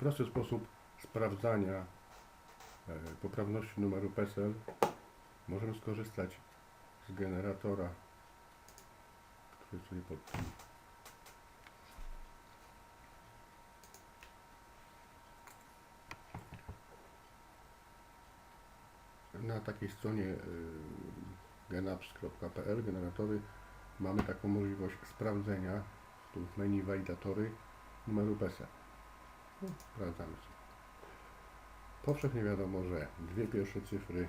Prosty sposób sprawdzania e, poprawności numeru PESEL możemy skorzystać z generatora, który sobie pod tym na takiej stronie y, genaps.pl generatory mamy taką możliwość sprawdzenia tu w menu walidatory numeru PESEL. Sprawdzamy sobie. Powszechnie wiadomo, że dwie pierwsze cyfry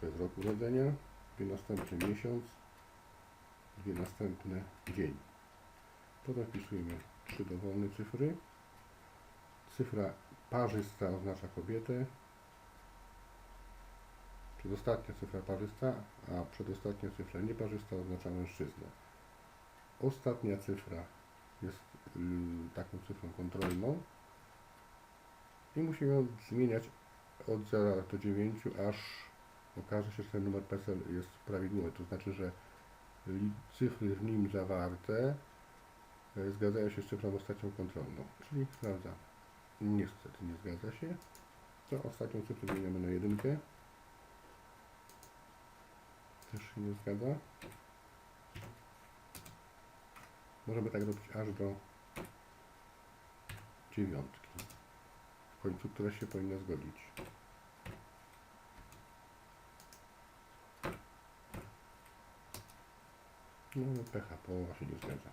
to jest rok urodzenia, dwie następne miesiąc, dwie następne dzień. Potem wpisujemy trzy dowolne cyfry. Cyfra parzysta oznacza kobietę, Przedostatnia cyfra parzysta, a przedostatnia cyfra nieparzysta oznacza mężczyznę. Ostatnia cyfra jest y, taką cyfrą kontrolną i musimy ją zmieniać od 0 do 9, aż okaże się, że ten numer PESEL jest prawidłowy. To znaczy, że cyfry w nim zawarte y, zgadzają się z cyfrą ostatnią kontrolną. Czyli sprawdzamy. Niestety nie zgadza się. To ostatnią cyfrę zmieniamy na jedynkę. Też się nie zgadza. Możemy tak robić aż do dziewiątki. W końcu, która się powinna zgodzić. No, no pecha, połowa się nie zgadza.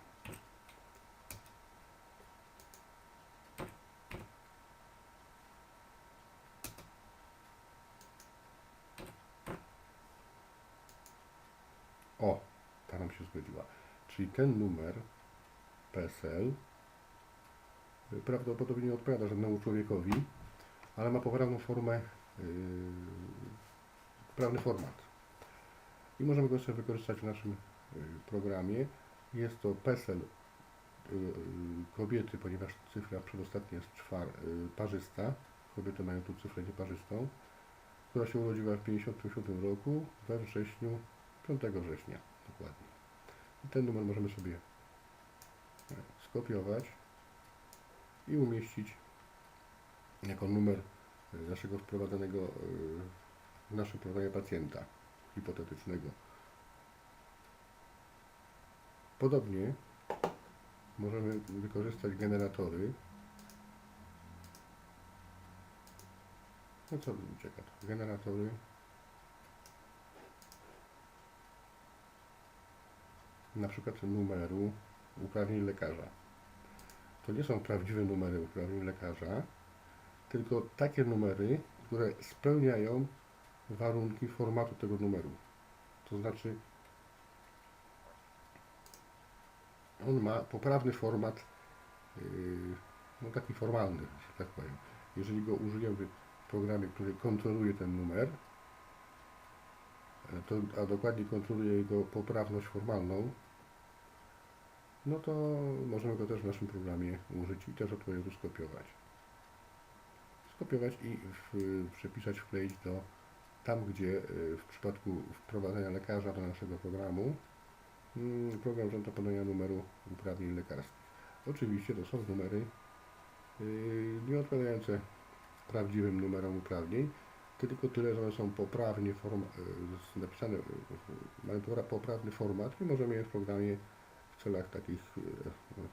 O, ta nam się zgodziła. Czyli ten numer PESEL y, prawdopodobnie nie odpowiada żadnemu człowiekowi, ale ma poprawną formę, yy, poprawny format. I możemy go sobie wykorzystać w naszym yy, programie. Jest to PESEL yy, yy, kobiety, ponieważ cyfra przedostatnia jest czwar, parzysta. Kobiety mają tu cyfrę nieparzystą, która się urodziła w 1957 roku we wrześniu 5 września dokładnie. I ten numer możemy sobie skopiować i umieścić jako numer naszego wprowadzonego e, w naszym programie pacjenta hipotetycznego. Podobnie możemy wykorzystać generatory. No co tu? Generatory na przykład numeru uprawnień lekarza. To nie są prawdziwe numery uprawnień lekarza, tylko takie numery, które spełniają warunki formatu tego numeru. To znaczy, on ma poprawny format, yy, no taki formalny, że tak powiem. Jeżeli go użyjemy w programie, który kontroluje ten numer, to, a dokładnie kontroluje jego poprawność formalną, no to możemy go też w naszym programie użyć i też odpowiednio skopiować. Skopiować i w, przepisać, wkleić do tam, gdzie y, w przypadku wprowadzenia lekarza do naszego programu mm, program żąda podania numeru uprawnień lekarskich. Oczywiście to są numery yy, nie odpowiadające prawdziwym numerom uprawnień, tylko tyle, że one są poprawnie form, yy, napisane, mają popra- poprawny format i możemy je w programie celach takich e,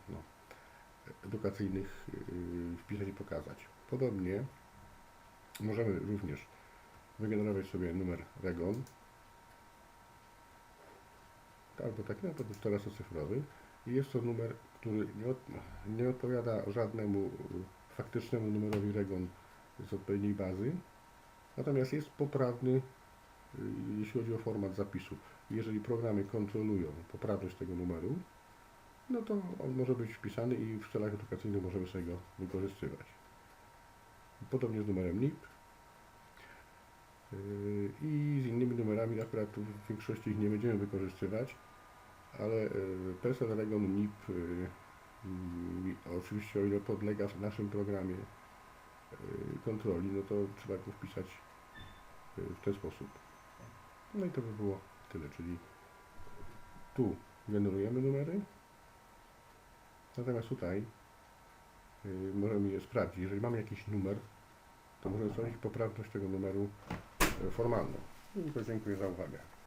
no, edukacyjnych e, wpisać i pokazać. Podobnie możemy również wygenerować sobie numer REGON albo taki, no to już teraz cyfrowy i jest to numer, który nie, od, nie odpowiada żadnemu e, faktycznemu numerowi REGON z odpowiedniej bazy, natomiast jest poprawny, jeśli chodzi o format zapisu. Jeżeli programy kontrolują poprawność tego numeru, no to on może być wpisany i w celach edukacyjnych możemy sobie go wykorzystywać. Podobnie z numerem NIP yy, i z innymi numerami, akurat w większości ich nie będziemy wykorzystywać, ale yy, Regon NIP yy, oczywiście o ile podlega w naszym programie kontroli, no to trzeba go wpisać w ten sposób. No i to by było tyle, czyli tu generujemy numery, natomiast tutaj y, możemy je sprawdzić. Jeżeli mamy jakiś numer, to możemy sprawdzić poprawność tego numeru y, formalną. Dziękuję za uwagę.